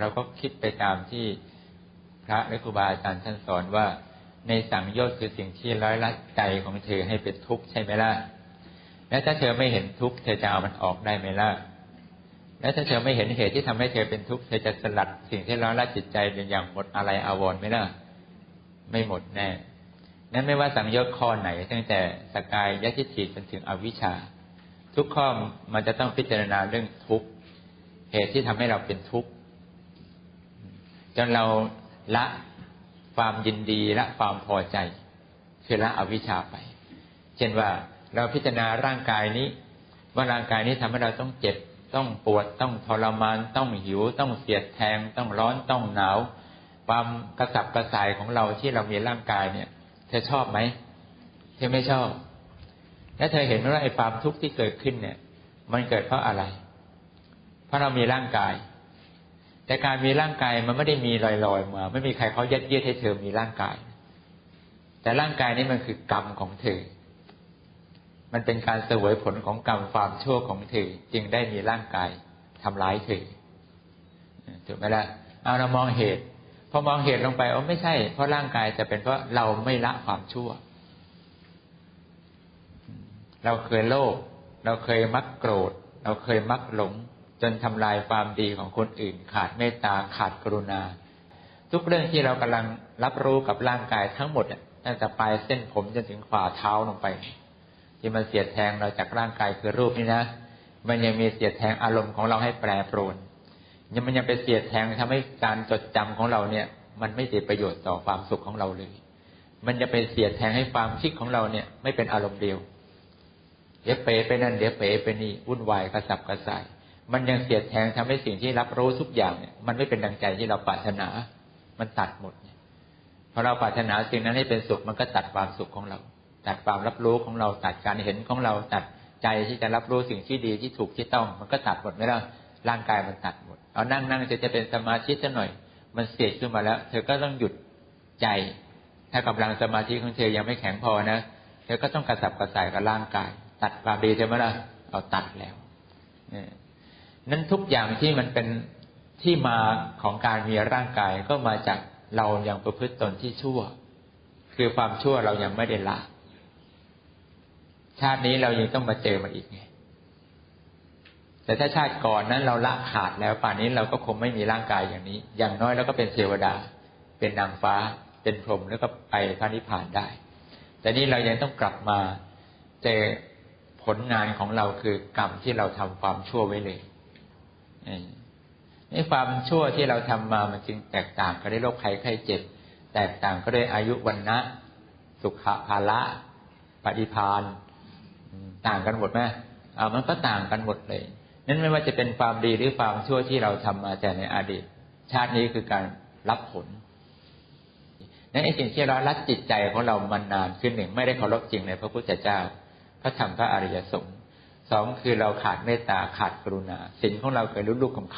เราก็คิดไปตามที่พระและครูบาอาจารย์ท่านสอนว่า ในสังโยชน์คือสิ่งที่ร้อยลัดใจของเธอให้เป็นทุกข์ใช่ไหมล่ะ และถ้าเธอไม่เห็นทุกข์เธอจะเอามันออกได้ไหมล่ะ และถ้าเธอไม่เห็นเหตุที่ทำให้เธอเป็นทุกข์เธอจะสลัดสิ่งที่ร้อยลัดจิตใจเป็นอย่างหมดอะไรอาวรณ์ไหมล่ะ ไม่หมดแน่ นั้นไม่ว่าสังโยชน์ข้อไหน ตั้งแต่สกายยัติฐิจนถึงอวิชชา ทุกข้อมันจะต้องพิจารณาเรื่องทุกข์ เหตุที่ทำให้เราเป็นทุกข์ จนเราละความยินดีละความพอใจคือละอวิชชาไป เช่นว่าเราพิจารณาร่างกายนี้ ว่าร่างกายนี้ทำให้เราต้องเจ็บต้องปวดต้องทรมาน ต้องหิว ต้องเสียดแทง ต้องร้อนต้องหนาว ความกระสับกระส่ายของเราที่เรามีร่างกายเนี่ย เธอชอบไหมเธอไม่ชอบ และเธอเห็นว่าไอ้ความทุกข์ที่เกิดขึ้นเนี่ย มันเกิดเพราะอะไร เพราะเรามีร่างกาย แต่การมีร่างกายมันไม่ได้มีลอยๆมาไม่มีใครเขายัดเยียดให้เธอมีร่างกาย แต่ร่างกายนี้มันคือกรรมของเธอ มันเป็นการเสวยผลของกรรมความชั่วของเธอ จึงได้มีร่างกายทำร้ายเธอถูกไหมล่ะเอาเรามองเหตุพอมองเหตุลงไปอ๋อไม่ใช่ เพราะร่างกายจะเป็นเพราะเราไม่ละความชั่ว เราเคยโลภเราเคยมักโกรธ เราเคยมักหลง จนทำลายความดีของคนอื่น ขาดเมตตาขาดกรุณา ทุกเรื่องที่เรากำลังรับรู้กับร่างกายทั้งหมดตั้งแต่ปลายเส้นผมจนถึงฝ่าเท้าลงไป ที่มันเสียดแทงเราจากร่างกายคือรูปนี้นะ มันยังมีเสียดแทงอารมณ์ของเราให้แปรปรวนยังมันยังเป็นเสียดแทงทำให้การจดจำของเราเนี่ย มันไม่เกิดประโยชน์ต่อความสุขของเราเลย มันจะเป็นเสียดแทงให้ความคิดของเราเนี่ย ไม่เป็นอารมณ์เดียว เดี๋ยวเป๋ไปนั่นเดี๋ยวเป๋ไปนี่วุ่นวายกระสับกระส่าย มันยังเสียดแทงทำให้สิ่งที่รับรู้ทุกอย่างเนี่ยมันไม่เป็นดังใจที่เราปรารถนา มันตัดหมดเนี่ยพอเราปรารถนาสิ่งนั้นให้เป็นสุขมันก็ตัดความสุขของเรา ตัดความรับรู้ของเราตัดการเห็นของเราตัดใจที่จะรับรู้สิ่งที่ดีที่ถูกที่ต้อง มันก็ตัดหมดไม่ได้ร่างกายมันตัดหมด เอานั่งนั่งจะจะเป็นสมาธิสักหน่อย มันเสียดขึ้นมาแล้ว เธอก็ต้องหยุดใจ ถ้ากำลังสมาธิของเธอยังไม่แข็งพอนะเธอก็ต้องกระสับกระส่ายกับร่างกาย ตัดความดีเธอไหมล่ะเอาตัดแล้วเนี่ย นั้นทุกอย่างที่มันเป็นที่มาของการมีร่างกายก็มาจากเรายังประพฤติตนที่ชั่ว คือความชั่วเรายังไม่ได้ละชาตินี้เรายังต้องมาเจอมันอีกไงแต่ถ้าชาติก่อนนั้นเราละขาดแล้วป่านนี้เราก็คงไม่มีร่างกายอย่างนี้ อย่างน้อยเราก็เป็นเทวดา เป็นนางฟ้า เป็นพรหมแล้วก็ไปพระนิพพานได้ แต่นี้เรายังต้องกลับมาเจอผลงานของเราคือกรรมที่เราทำความชั่วไว้เลย นี่ความชั่วที่เราทำมามันจึงแตกต่างกันด้วยโรคภัยไข้เจ็บ แตกต่างก็ด้วยอายุวันนะสุขภาละปฏิพานต่างกันหมดไหมเอามันก็ต่างกันหมดเลยนั้นไม่ว่าจะเป็นความดีหรือความชั่วที่เราทำมาแต่ในอดีต ชาตินี้คือการรับผลนั้นไอ้สิ่งที่เรารัดจิตใจของเรามันนานขึ้นหนึ่งไม่ได้เคารพจริงในพระพุทธเจ้า พระธรรมพระอริยสงฆ์ สองคือเราขาดเมตตาขาดกรุณาสิ่งของเราเคยรู้ลูกคำค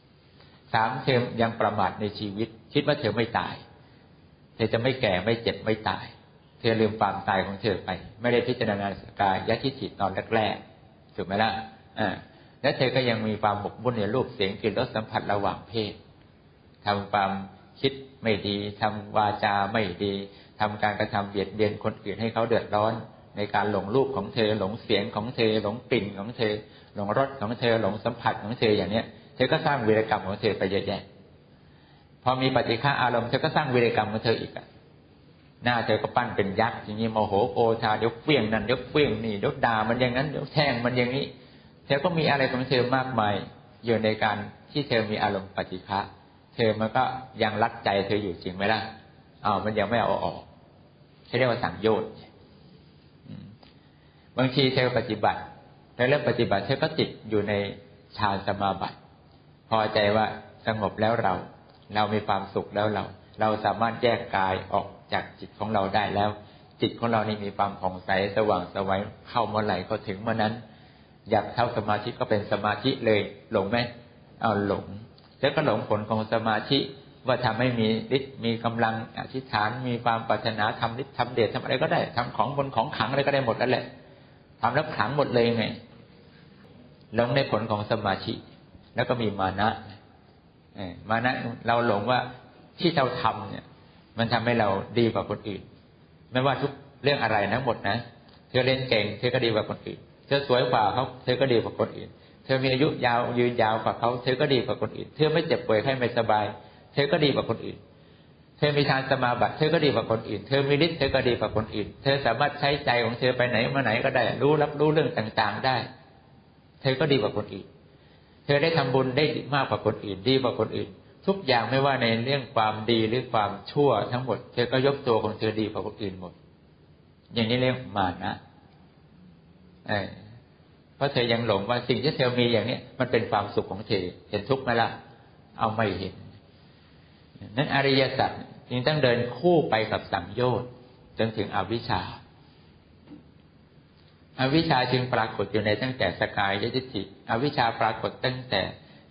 ำสามเธอยังประมาทในชีวิต คิดว่าเธอไม่ตาย เธอจะไม่แก่ไม่เจ็บไม่ตาย เธอลืมความตายของเธอไป ไม่ได้พิจารณาสกายยะทิจิตตอนแรกๆถูกไหมล่ะอ่าและเธอก็ยังมีความหมกมุ่นในรูปเสียงกลิ่นรสสัมผัสระหว่างเพศทำความคิดไม่ดีทำวาจาไม่ดีทำการกระทำเบียดเบียนคนอื่นให้เขาเดือดร้อน ในการหลงรูปของเธอ หลงเสียงของเธอ หลงกลิ่นของเธอ หลงรสของเธอ หลงสัมผัสของเธออย่างเนี้ยเธอก็สร้างวีรกรรมของเธอไปเยอะแยะพอมีปฏิฆาอารมณ์เธอก็สร้างวีรกรรมของเธออีกอะหน้าเธอก็ปั้นเป็นยักษ์อย่างนี้โมโหโกธาเดี๋ยวเฟี้ยงนั่นเดี๋ยวเฟี้ยงนี่เดี๋ยวด่ามันอย่างนั้นเดี๋ยวแทงมันอย่างนี้เธอก็มีอะไรของเธอมากมายอยู่ในการที่เธอมีอารมณ์ปฏิฆะเธอมันก็ยังรักใจเธออยู่จริงไหมล่ะอ้าวมันยังไม่เอาออกใช้เรียกว่าสังโยชน์ บางทีเธอปฏิบัติในเรื่องปฏิบัติเธอก็ติดอยู่ในฌานสมาบัติ พอใจว่าสงบแล้วเรา เรามีความสุขแล้วเรา เราสามารถแยกกายออกจากจิตของเราได้แล้ว จิตของเรานี่มีความผ่องใสสว่างสวัยเข้าเมื่อไหร่ก็ถึงเมื่อนั้น อยากเข้าสมาธิก็เป็นสมาธิเลยหลงไหมเอาหลงแล้วก็หลงผลของสมาธิว่าทำให้มีฤทธิ์มีกำลังอธิษฐานมีความปรารถนาทำฤทธิ์ทำเดชทำอะไรก็ได้ทำของบนของขังอะไรก็ได้หมดนั่นแหละ ทำแล้วขังหมดเลยไงหลงในผลของสมาธิแล้วก็มีมานะมานะเราหลงว่าที่เราทำเนี่ย มันทำให้เราดีกว่าคนอื่น ไม่ว่าทุกเรื่องอะไรทั้งหมดนะเธอเล่นเก่งเธอก็ดีกว่าคนอื่น เธอสวยกว่าเขาเธอก็ดีกว่าคนอื่น เธอมีอายุยาวยืนยาวกว่าเขาเธอก็ดีกว่าคนอื่น เธอไม่เจ็บป่วยไข้ไม่สบาย เธอก็ดีกว่าคนอื่น เธอมีทานสมาบัติเธอก็ดีกว่าคนอื่น เธอมีฤทธิ์เธอก็ดีกว่าคนอื่น เธอสามารถใช้ใจของเธอไปไหนมาไหนก็ได้ รู้รับรู้เรื่องต่างๆได้ เธอก็ดีกว่าคนอื่น เธอได้ทำบุญได้มากกว่าคนอื่น ดีกว่าคนอื่น ทุกอย่างไม่ว่าในเรื่องความดีหรือความชั่วทั้งหมด เธอก็ยกตัวของเธอดีกว่าคนอื่นหมด อย่างนี้เรียกมานะเพราะเธอยังหลงว่าสิ่งที่เธอมีอย่างนี้มันเป็นความสุขของเธอ เห็นทุกข์ไหมล่ะ เอาไม่เห็น นั้นอริยสัจจึงต้องเดินคู่ไปกับสังโยชน์จนถึงอวิชชาอวิชชาจึงปรากฏอยู่ในตั้งแต่สกายยทิฏฐิอวิชชาปรากฏตั้งแต่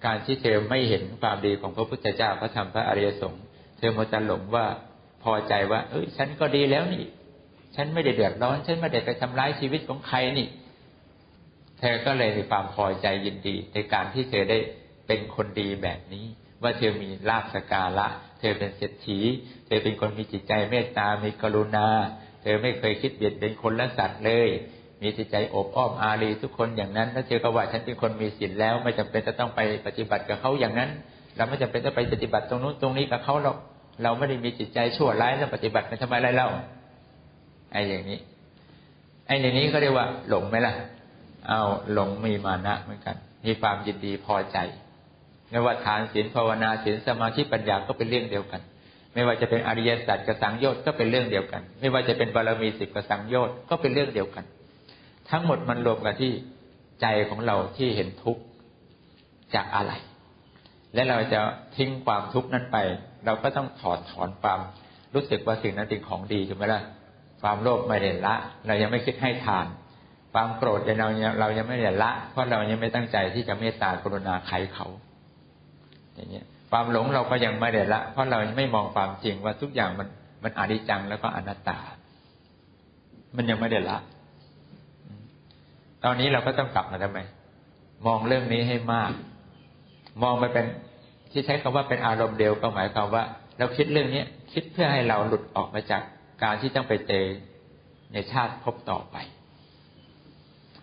การที่เธอไม่เห็นความดีของพระพุทธเจ้าพระธรรมพระอริยสงฆ์เธอมัวแต่หลงว่าพอใจว่า เอ้ย ฉันก็ดีแล้วนี่ ฉันไม่ได้เดือดร้อน ฉันไม่ได้ไปทำร้ายชีวิตของใครนี่ เธอก็เลยมีความพอใจยินดี ในการที่เธอได้เป็นคนดีแบบนี้ ว่าเธอมีลาภสการะ เธอเป็นเศรษฐี เธอเป็นคนมีจิตใจเมตตา มีกรุณา เธอไม่เคยคิดเบียดเบียนคนและสัตว์เลย มีจิตใจอบอ้อมอารีทุกคนอย่างนั้นแล้วเธอก็ว่าฉันเป็นคนมีศีลแล้ว ไม่จำเป็นจะต้องไปปฏิบัติกับเขาอย่างนั้น เราไม่จำเป็นต้องไปปฏิบัติตรงนู้นตรงนี้กับเขาหรอกเราไม่ได้มีจิตใจชั่วร้ายแล้วปฏิบัติกันทำไมไรเล่าไอ้อย่างนี้ ไอ้ในนี้เขาเรียกว่า หลงไหมล่ะ เอาหลงมีมานะเหมือนกัน มีความยินดีพอใจ ไม่ว่าทานศีลภาวนาศีลสมาธิปัญญาก็เป็นเรื่องเดียวกัน ไม่ว่าจะเป็นอริยสัจกับสังโยชน์ก็เป็นเรื่องเดียวกัน ไม่ว่าจะเป็นบารมีสิบกับสังโยชน์ก็เป็นเรื่องเดียวกัน ทั้งหมดมันรวมกันที่ใจของเราที่เห็นทุกข์จากอะไร และเราจะทิ้งความทุกข์นั้นไป เราก็ต้องถอดถอนความรู้สึกว่าสิ่งนั้นเป็นของดีถูกไหมล่ะความโลภไม่ได้ละ เรายังไม่คิดให้ทาน ความโกรธเราเรายังไม่ได้ละ เพราะเรายังไม่ตั้งใจที่จะเมตตากรุณาใครเขา อย่างนี้ความหลงเราก็ยังไม่ได้ละ เพราะเราไม่มองความจริงว่าทุกอย่างมันมันอนิจจังแล้วก็อนัตตา มันยังไม่ได้ละ ตอนนี้เราก็ต้องกลับมาทำไม มองเรื่องนี้ให้มาก มองไปเป็นที่ใช้คำว่าเป็นอารมณ์เดียวก็หมายความว่า เราคิดเรื่องนี้คิดเพื่อให้เราหลุดออกมาจากการที่ต้องไปเจอในชาติพบต่อไป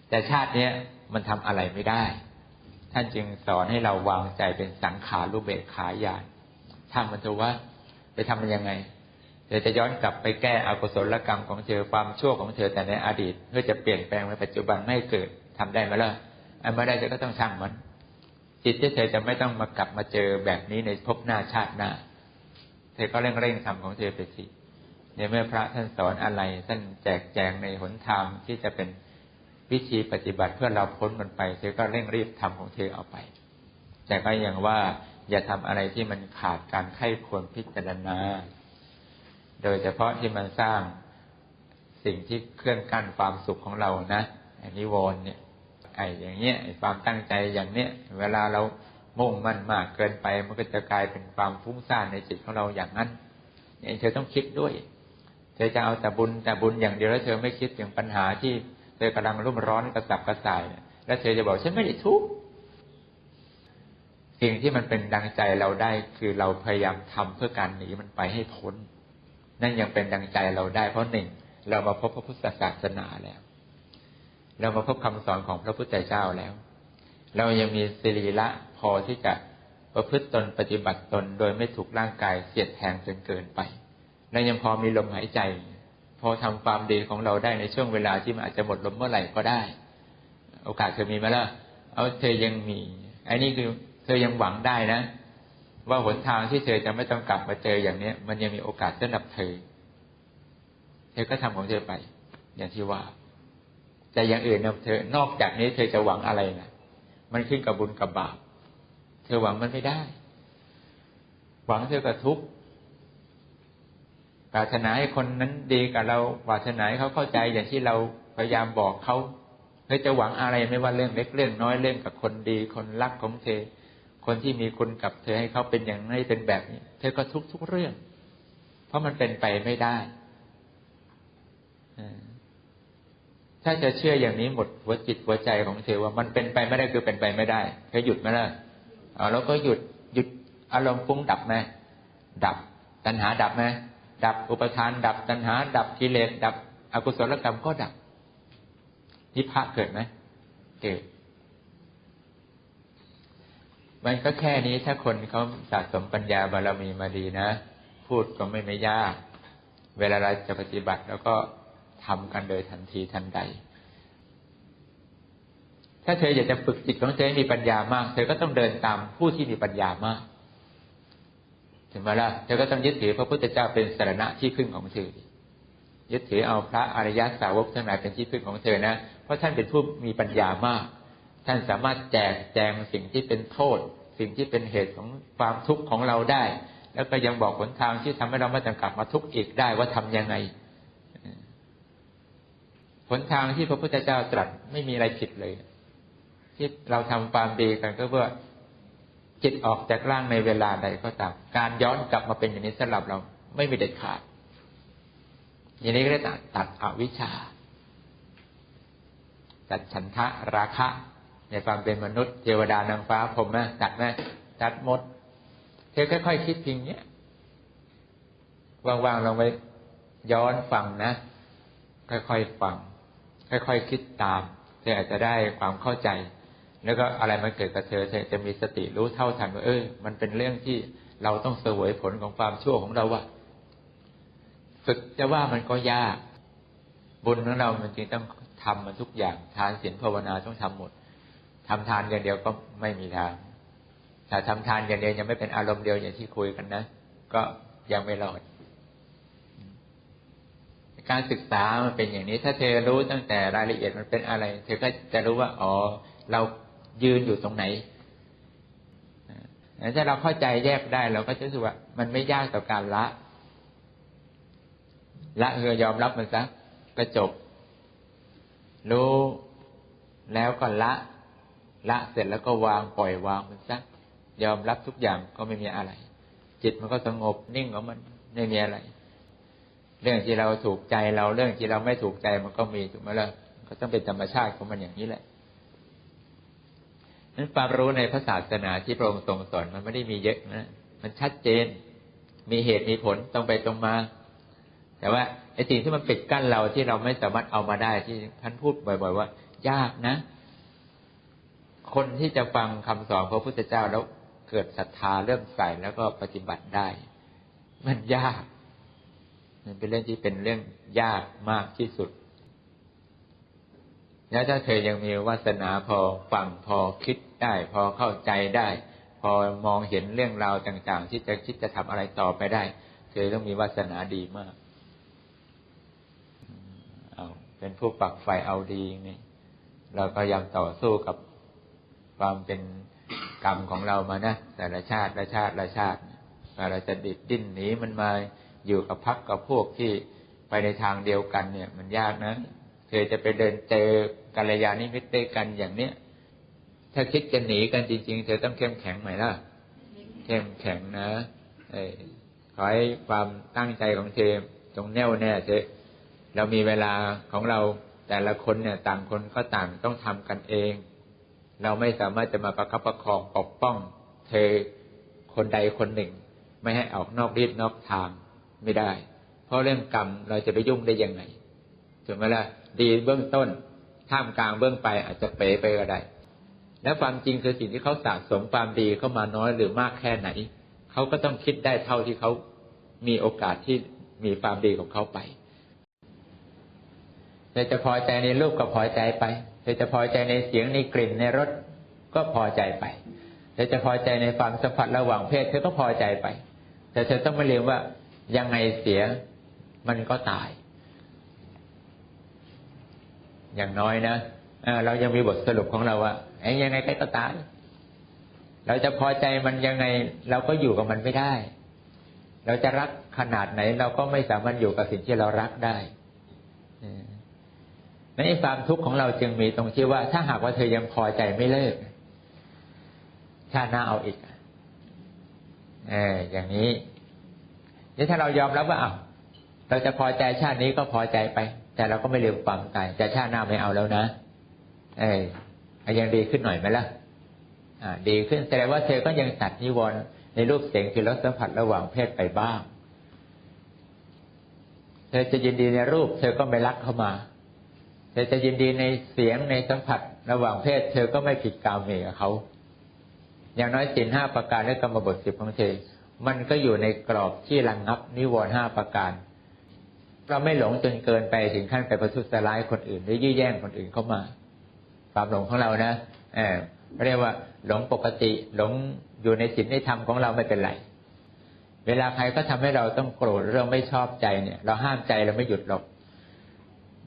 แต่ชาติเนี้ยมันทำอะไรไม่ได้ ท่านจึงสอนให้เราวางใจเป็นสังขารูปเบกขาญาณทำมันเถอะว่าไปทำมันยังไงเธอจะย้อนกลับไปแก้อกุศลกรรมของเธอความชั่วของเธอแต่ในอดีต เพื่อจะเปลี่ยนแปลงในปัจจุบันไม่เกิดทำได้ไหมล่ะอันไม่ได้เธอก็ต้องช่างมันจิตที่เธอจะไม่ต้องมากลับมาเจอแบบนี้ในภพหน้าชาติหน้า เธอก็เร่งเร่งทำของเธอไปสิในเมื่อพระท่านสอนอะไรท่านแจกแจงในหนทางที่จะเป็น วิธีปฏิบัติเพื่อเราพ้นมันไป เธอก็เร่งรีบทำของเธอเอาไป แต่ก็ยังว่าอย่าทำอะไรที่มันขาดการไข้ควรพิจารณา โดยเฉพาะที่มันสร้างสิ่งที่เคลื่อนกั้นความสุขของเรานะอันนี้วรเนี่ย ไอ้อย่างเงี้ยไอ้ความตั้งใจอย่างเนี้ยเวลาเรามุ่งมั่นมากเกินไป มันก็จะกลายเป็นความฟุ้งซ่านในจิตของเราอย่างนั้นเนี่ยเธอต้องคิดด้วย เธอจะเอาแต่บุญแต่บุญอย่างเดียวแล้วเธอไม่คิดถึงปัญหาที่ ธอกำลังรุ่มร้อนกระสับกระส่าย แล้วเธอจะบอกฉันไม่ได้ทุกข์สิ่งที่มันเป็นดังใจเราได้คือเราพยายามทำเพื่อการหนีมันไปให้พ้น นั่นยังเป็นดังใจเราได้ เพราะหนึ่งเรามาพบพระพุทธศาสนาแล้ว เรามาพบคำสอนของพระพุทธเจ้าแล้ว เรายังมีสิริละพอที่จะประพฤติตนปฏิบัติตนโดยไม่ถูกร่างกายเสียดแทงจนเกินไป และยังพอมีลมหายใจ พอทำความดีของเราได้ในช่วงเวลาที่มันอาจจะหมดลมเมื่อไหร่ก็ได้ โอกาสเธอมีไหมล่ะเอาเธอยังมีอันนี้คือเธอยังหวังได้นะ ว่าหนทางที่เธอจะไม่ต้องกลับมาเจออย่างเนี้ย มันยังมีโอกาสสำหรับเธอ เธอก็ทำของเธอไป อย่างที่ว่า แต่อย่างอื่นนะเธอนอกจากนี้เธอจะหวังอะไรนะมันขึ้นกับบุญกับบาป เธอหวังมันไม่ได้ หวังเธอก็ทุกข์ ปรารถนาให้คนนั้นดีกับเราปรารถนาให้เขาเข้าใจอย่างที่เราพยายามบอกเขาเธอจะหวังอะไรไม่ว่าเรื่องเล็กเรื่องน้อยเรื่องกับคนดี คนรักของเธอ คนที่มีคุณกับเธอให้เขาเป็นอย่างนี้เป็นแบบนี้ เธอก็ทุกทุกเรื่อง เพราะมันเป็นไปไม่ได้ถ้าจะเชื่ออย่างนี้หมดหัวจิตหัวใจของเธอว่ามันเป็นไปไม่ได้คือเป็นไปไม่ได้เธอหยุดไหมล่ะเอาแล้วก็หยุดหยุดอารมณ์ฟุ้งดับไหมดับตัณหาดับไหม ดับอุปทาน ดับตัณหา ดับกิเลสดับอกุศลกรรมก็ดับ นิพพานเกิดไหมเกิดมันก็แค่นี้ถ้าคนเขาสะสมปัญญาบารมีมาดีนะ พูดก็ไม่ไม่ยาก เวลาเราจะปฏิบัติแล้วก็ทำกันโดยทันทีทันใด ถ้าเธออยากจะฝึกจิตของเธอให้มีปัญญามาก เธอก็ต้องเดินตามผู้ที่มีปัญญามาก ถึงมาแล้วเธอก็ต้องยึดถือพระพุทธเจ้าเป็นสารณะที่พึ่งของเธอยึดถือเอาพระอริยสาวกทั้งหลายเป็นที่พึ่งของเธอนะเพราะท่านเป็นผู้มีปัญญามาก ท่านสามารถแจกแจงสิ่งที่เป็นโทษ สิ่งที่เป็นเหตุของความทุกข์ของเราได้ แล้วก็ยังบอกหนทางที่ทำให้เราไม่ต้องกลับมาทุกข์อีกได้ว่าทํำยังไงหนทางที่พระพุทธเจ้าตรัสไม่มีอะไรผิดเลย ที่เราทำความดีกันก็เพื่อ จิตออกจากร่างในเวลาใดก็ตาม การย้อนกลับมาเป็นอย่างนี้สำหรับเราไม่มีเด็ดขาด อย่างนี้ก็ได้ตัดตัดอวิชชา ตัดฉันทะราคะ ในความเป็นมนุษย์เทวดานางฟ้าผมนะตัดไหมตัดหมด เธอค่อยๆคิดเพิงเนี้ยว่างๆลองไปย้อนฟังนะ ค่อยๆฟัง ค่อยๆคิดตามเธออาจจะได้ความเข้าใจ แล้วก็อะไรมันเกิดกับเธอเธอจะมีสติรู้เท่าทันว่าเออมันเป็นเรื่องที่เราต้องเสวยผลของความชั่วของเราว่าฝึกจะว่ามันก็ยาก บุญของเรามันจริงต้องทำมันทุกอย่าง ทานศีลภาวนาต้องทำหมดทำทานอย่างเดียวก็ไม่มีทางถ้าทำทานอย่างเดียวยังไม่เป็นอารมณ์เดียวอย่างที่คุยกันนะ ก็ยังไม่รอด การศึกษามันเป็นอย่างนี้ ถ้าเธอรู้ตั้งแต่รายละเอียดมันเป็นอะไร เธอก็จะรู้ว่า อ๋อ เรา ยืนอยู่ตรงไหนถ้าเราเข้าใจแยกได้เราก็จะรู้สึกว่า มันไม่ยากต่อการละ ละคือยอมรับมันซะก็จบ รู้แล้วก็ละ ละเสร็จแล้วก็วางปล่อยวางมันซะยอมรับทุกอย่างก็ไม่มีอะไร จิตมันก็สงบนิ่งของมันไม่มีอะไร เรื่องที่เราถูกใจเราเรื่องที่เราไม่ถูกใจมันก็มีถูกไหมล่ะก็ต้องเป็นธรรมชาติของมันอย่างนี้แหละ นั้นความรู้ในพระศาสนาที่พระองค์ทรงสอนมันไม่ได้มีเยอะนะ มันชัดเจน มีเหตุมีผลตรงไปตรงมา แต่ว่าไอ้สิ่งที่มันปิดกั้นเราที่เราไม่สามารถเอามาได้ที่ท่านพูดบ่อยๆว่า ยากนะ คนที่จะฟังคำสอนพระพุทธเจ้าแล้วเกิดศรัทธาเริ่มใส่แล้วก็ปฏิบัติได้ มันยาก มันเป็นเรื่องที่เป็นเรื่องยากมากที่สุด แล้วถ้าเธอยังมีวาสนาพอฟังพอคิดได้ พอเข้าใจได้ พอมองเห็นเรื่องราวต่างๆ ที่จะคิดจะทำอะไรต่อไปได้ เธอต้องมีวาสนาดีมากเอาเป็นผู้ปักไฟเอาดีนี่เราก็ยังต่อสู้กับความเป็นกรรมของเรามานะแต่ละชาติละชาติละชาติเราจะดิดดิ้นหนีมันมาอยู่กับพักกับพวกที่ไปในทางเดียวกันเนี่ย มันยากนะ เธอจะไปเดินเจอ กัลยาณมิตรด้วยกันอย่างเนี้ย ถ้าคิดจะหนีกันจริง ๆ เธอต้องเข้มแข็งไหมล่ะ เข้มแข็งนะอขอให้ความตั้งใจของเธอจงแน่วแน่เถอะเรามีเวลาของเราแต่ละคนเนี่ยต่างคนก็ต่างต้องทำกันเอง เราไม่สามารถจะมาประคับประคองปกป้อง เธอคนใดคนหนึ่ง ไม่ให้ออกนอกรีดนอกทางไม่ได้ เพราะเรื่องกรรมเราจะไปยุ่งได้ยังไงถูกไหมล่ะดีเบื้องต้น ท่ามกลางเบื้องไปอาจจะเป๋ไปก็ได้ และความจริงคือสิ่งที่เขาสะสมความดีเข้ามาน้อยหรือมากแค่ไหน เขาก็ต้องคิดได้เท่าที่เขามีโอกาสที่มีความดีของเขาไปเธอจะพอใจในรูปก็พอใจไปเธอจะพอใจในเสียงในกลิ่นในรสก็พอใจไปเธอจะพอใจในความสัมผัสระหว่างเพศเธอก็พอใจไป แต่เธอต้องไม่ลืมว่ายังไงเสียมันก็ตาย อย่างน้อยนะเรายังมีบทสรุปของเราว่าไอ้ยังไงก็ตาย เราจะพอใจมันยังไง เราก็อยู่กับมันไม่ได้ เราจะรักขนาดไหน เราก็ไม่สามารถอยู่กับสิ่งที่เรารักได้ในความทุกข์ของเราจึงมีตรงที่ว่า ถ้าหากว่าเธอยังพอใจไม่เลิกชาติหน้าเอาอีกเอออย่างนี้นี่ถ้าเรายอมรับว่าอ้าวเราจะพอใจชาตินี้ก็พอใจไป แต่เราก็ไม่ลืมความตาย แต่ชาติหน้าไม่เอาแล้วนะ เอ้ยยังดีขึ้นหน่อยไหมล่ะอ่า ดีขึ้นแสดงว่าเธอก็ยังตัดนิวรณ์ในรูปเสียงคือรสสัมผัสระหว่างเพศไปบ้าง เธอจะยินดีในรูป เธอก็ไม่รักเข้ามา เธอจะยินดีในเสียงในสัมผัสระหว่างเพศ เธอก็ไม่ผิดกามเมกับเขา อย่างน้อยสินห้าประการและกรรมบทสิบของเธอ มันก็อยู่ในกรอบที่ระงงับนิวรณ์ห้าประการ เราไม่หลงจนเกินไปถึงขั้นไปประทุษร้ายคนอื่นหรือยื้อแย่งคนอื่นเข้ามา ความหลงของเรานะเออเรียกว่าหลงปกติหลงอยู่ในศีลในธรรมของเราไม่เป็นไร เวลาใครก็ทำให้เราต้องโกรธเรื่องไม่ชอบใจเนี่ย เราห้ามใจเราไม่หยุดหรอก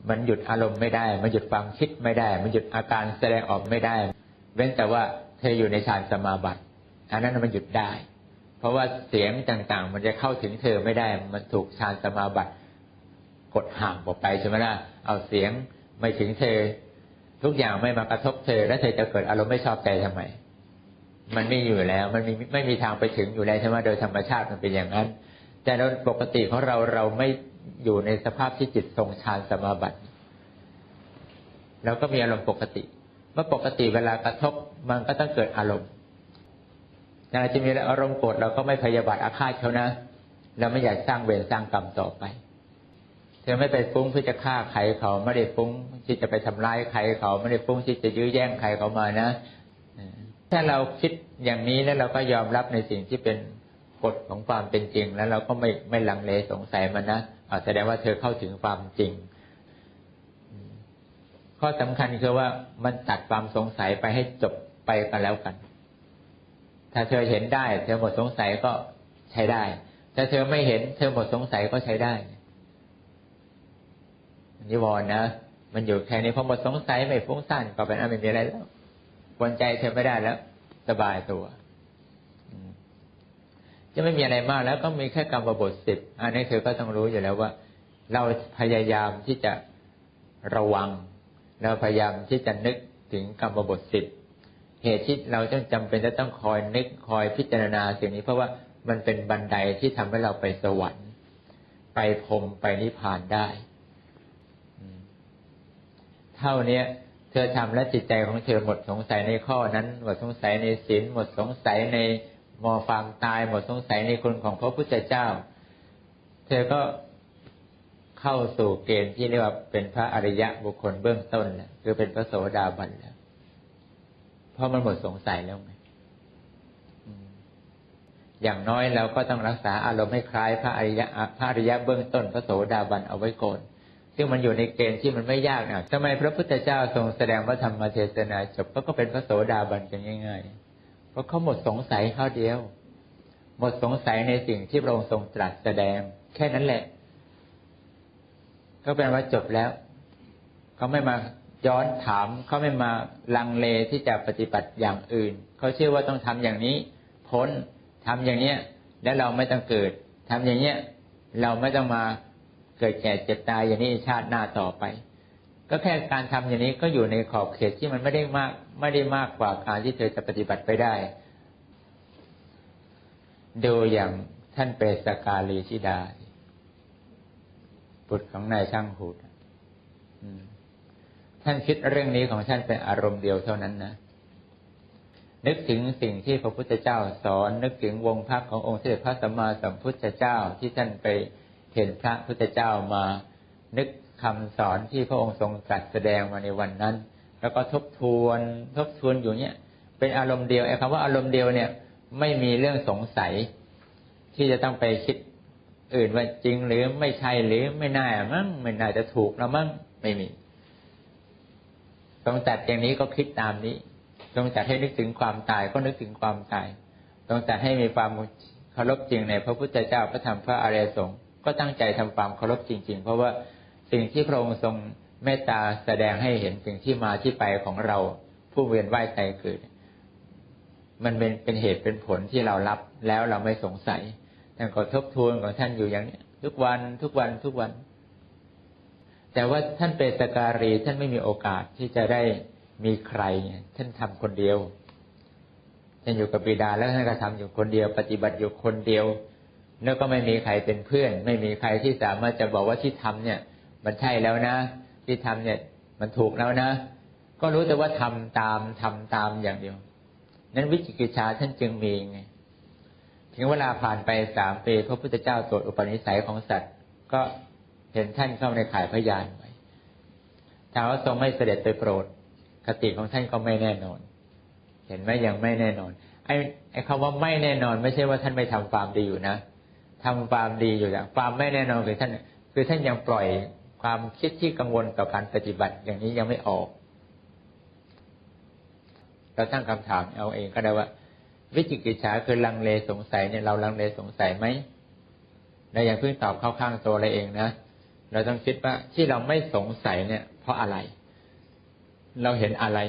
มันหยุดอารมณ์ไม่ได้ มันหยุดความคิดไม่ได้ มันหยุดอาการแสดงออกไม่ได้ เว้นแต่ว่าเธออยู่ในฌานสมาบัติ อันนั้นมันหยุดได้ เพราะว่าเสียงต่างๆ มันจะเข้าถึงเธอไม่ได้ มันถูกฌานสมาบัติ กดห่างออกไปใช่ไหมล่ะเอาเสียงไม่ถึงเธอ ทุกอย่างไม่มากระทบเธอ แล้วเธอจะเกิดอารมณ์ไม่ชอบใจทำไม มันไม่อยู่แล้ว มันมีไม่มีทางไปถึงอยู่แล้วใช่ไหมโดยธรรมชาติมันเป็นอย่างนั้น แต่โดยปกติของเราเราไม่อยู่ในสภาพที่จิตทรงฌานสมาบัติเราก็มีอารมณ์ปกติ เมื่อปกติเวลากระทบมันก็ต้องเกิดอารมณ์อย่าจะมีอารมณ์โกรธเราก็ไม่พยาบาทอาฆาตเขานะ เราไม่อยากสร้างเวรสร้างกรรมต่อไป เธอไม่ไปฟุ้งเพื่อจะฆ่าใครเขาไม่ได้ฟุ้งที่จะไปทำร้ายใครเขาไม่ได้ฟุ้งที่จะยื้อแย่งใครเขามานะถ้าเราคิดอย่างนี้แล้วเราก็ยอมรับในสิ่งที่เป็นกฎของความเป็นจริง แล้วเราก็ไม่ไม่ลังเลสงสัยมันนะแสดงว่าเธอเข้าถึงความจริง ข้อสำคัญคือว่ามันตัดความสงสัยไปให้จบไปกันแล้วกัน ถ้าเธอเห็นได้ เธอหมดสงสัยก็ใช้ได้ ถ้าเธอไม่เห็น เธอหมดสงสัยก็ใช้ได้ นิวรณ์นะมันอยู่แค่นี้พอหมดสงสัยไม่ฟุ้งซ่านก็เป็นอันไม่มีอะไรแล้วกวนใจเธอไม่ได้แล้ว สบายตัวจะไม่มีอะไรมากแล้วก็มีแค่กรรมบทสิบอันนี้เธอก็ต้องรู้อยู่แล้วว่า เราพยายามที่จะระวัง เราพยายามที่จะนึกถึงกรรมบทสิบเหตุที่เราต้องจำเป็นจะต้องคอยนึกคอยพิจารณาสิ่งนี้เพราะว่ามันเป็นบันไดที่ทำให้เราไปสวรรค์ ไปพรมไปนิพพานได้ เท่านี้เธอทำและจิตใจของเธอหมดสงสัยในข้อนั้น หมดสงสัยในศีลหมดสงสัยในมอความตาย หมดสงสัยในคุณของพระพุทธเจ้า เธอก็เข้าสู่เกณฑ์ที่เรียกว่าเป็นพระอริยะบุคคลเบื้องต้นแล้วคือเป็นพระโสดาบันแล้วเพราะมันหมดสงสัยแล้วไงอย่างน้อยเราก็ต้องรักษาอารมณ์ให้คล้ายพระอริยะพระอริยะเบื้องต้นพระโสดาบันเอาไว้ก่อน ซึ่งมันอยู่ในเกณฑ์ที่มันไม่ยากนะทำไมพระพุทธเจ้าทรงแสดงพระธรรมเทศนาจบก็เป็นพระโสดาบันกันง่ายๆ เพราะเขาหมดสงสัยข้าเดียว หมดสงสัยในสิ่งที่พระองค์ทรงตรัสแสดง แค่นั้นแหละ ก็เป็นว่าจบแล้ว เขาไม่มาย้อนถาม เขาไม่มาลังเลที่จะปฏิบัติอย่างอื่น เขาเชื่อว่าต้องทำอย่างนี้ พ้นทำอย่างเนี้ย แล้วเราไม่ต้องเกิดทำอย่างเนี้ย เราไม่ต้องมา เกิดแก่เจ็บตายอย่างนี้ชาติหน้าต่อไป ก็แค่การทำอย่างนี้ก็อยู่ในขอบเขตที่มันไม่ได้มาก ไม่ได้มากกว่าการที่เธอจะปฏิบัติไปได้ ดูอย่างท่านเปรสกาลีชิดาบุตรของนายช่างหูดท่านคิดเรื่องนี้ของท่านเป็นอารมณ์เดียวเท่านั้นนะ นึกถึงสิ่งที่พระพุทธเจ้าสอน นึกถึงวงพักขององค์เสด็จพระสัมมาสัมพุทธเจ้าที่ท่านไป เห็นพระพุทธเจ้ามานึกคำสอนที่พระองค์ทรงตรัสแสดงมาในวันนั้น แล้วก็ทบทวนทบทวนอยู่เนี่ย เป็นอารมณ์เดียวไอ้คำว่าอารมณ์เดียวเนี่ย ไม่มีเรื่องสงสัย ที่จะต้องไปคิดอื่นว่าจริงหรือไม่ใช่หรือไม่น่ามั้งไม่น่าจะถูกนะมั้งไม่มีตรงจัดอย่างนี้ก็คิดตามนี้ตรงจัดให้นึกถึงความตายก็นึกถึงความตายตรงจัดให้มีความเคารพจริงในพระพุทธเจ้าพระธรรมพระอริยสงฆ์ ก็ตั้งใจทำความเคารพจริง ๆ เพราะว่าสิ่งที่พระองค์ทรงเมตตาแสดงให้เห็นสิ่งที่มาที่ไปของเราผู้เวียนว่ายใจเกิด มันเป็นเป็นเหตุเป็นผลที่เรารับแล้วเราไม่สงสัยท่านก็ทบทวนของท่านอยู่อย่างนี้ทุกวันทุกวันทุกวัน แต่ว่าท่านเป็นสการีท่านไม่มีโอกาสที่จะได้มีใครท่านทำคนเดียวท่านอยู่กับบิดาแล้วท่านก็ทำอยู่คนเดียว ปฏิบัติอยู่คนเดียว แล้วก็ไม่มีใครเป็นเพื่อน ไม่มีใครที่สามารถจะบอกว่าที่ทำเนี่ย มันใช่แล้วนะ ที่ทำเนี่ย มันถูกแล้วนะ ก็รู้แต่ว่าทำตามทำตามอย่างเดียว นั้นวิจิกิจชาท่านจึงมีไงถึงเวลาผ่านไปสามปีพระพุทธเจ้าตรวจอุปนิสัยของสัตว์ ก็เห็นท่านเข้าในข่ายพยานไว้ถามว่าทรงไม่เสด็จไปโปรดคติของท่านก็ไม่แน่นอน เห็นไหมยังไม่แน่นอน ไอ้ไอ้คำว่าไม่แน่นอน ไม่ใช่ว่าท่านไม่ทำความดีอยู่นะ ทำความดีอยู่แต่ความไม่แน่นอนคือท่าน คือท่านยังปล่อยความคิดที่กังวลต่อการปฏิบัติอย่างนี้ยังไม่ออก เราตั้งคำถามเอาเองก็ได้ว่า วิจิกิจฉาคือลังเลสงสัยเนี่ยเราลังเลสงสัยไหมเราอย่าเพิ่งตอบเข้าข้างตัวเราเองนะเราต้องคิดว่าที่เราไม่สงสัยเนี่ย เพราะอะไร เราเห็นอะไร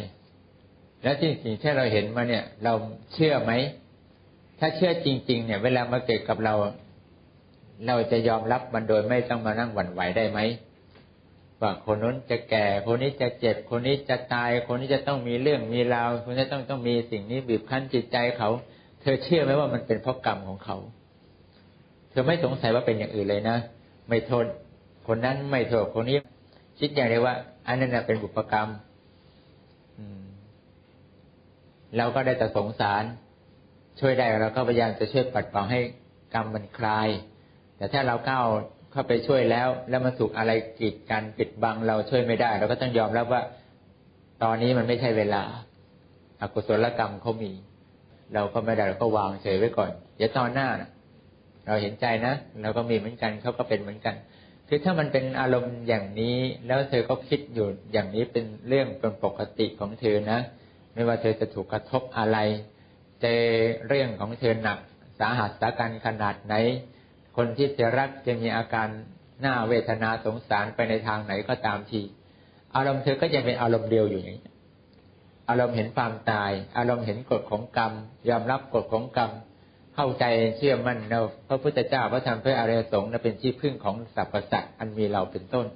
แล้วที่สิ่งที่เราเห็นมาเนี่ย เราเชื่อไหมถ้าเชื่อจริง ๆ เนี่ย เวลามาเกิดกับเรา เราจะยอมรับมันโดยไม่ต้องมานั่งหวั่นไหวได้ไหมว่าคนนู้นจะแก่ คนนี้จะเจ็บ คนนี้จะตาย คนนี้จะต้องมีเรื่องมีราว คนนี้ต้องต้องมีสิ่งนี้บีบคั้นจิตใจเขา เธอเชื่อไหมว่ามันเป็นเพราะกรรมของเขา เธอไม่สงสัยว่าเป็นอย่างอื่นเลยนะ ไม่โทษคนนั้นไม่โทษคนนี้ คิดอย่างเดียวว่า อันนั้นเป็นบุพกรรมเราก็ได้แต่สงสาร ช่วยได้เราก็พยายามจะช่วยปัดเป่าให้กรรมมันคลาย แต่ถ้าเราก้าเข้าไปช่วยแล้ว แล้วมันถูกอะไรกีดกันปิดบังเราช่วยไม่ได้ เราก็ต้องยอมรับว่า ตอนนี้มันไม่ใช่เวลาอากุศลกรรมเขามี เราก็ไม่ได้เราก็วางเฉยไว้ก่อนเดี๋ยวตอนหน้านะเราเห็นใจนะเราก็มีเหมือนกันเขาก็เป็นเหมือนกัน คือถ้ามันเป็นอารมณ์อย่างนี้ แล้วเธอก็คิดอยู่อย่างนี้เป็นเรื่องเป็นปกติของเธอนะไม่ว่าเธอจะถูกกระทบอะไร เจอเรื่องของเธอหนักสาหัสสาการขนาดไหน คนที่เธอรักจะมีอาการหน้าเวทนาสงสารไปในทางไหนก็ตามที อารมณ์เธอก็ยังเป็นอารมณ์เดียวอยู่อย่างนี้อารมณ์เห็นความตาย อารมณ์เห็นกฎของกรรม ยอมรับกฎของกรรม เข้าใจเชื่อมั่นเราพระพุทธเจ้าพระธรรมพระอริยสงฆ์เป็นที่พึ่งของสรรพสัตว์อันมีเราเป็นต้น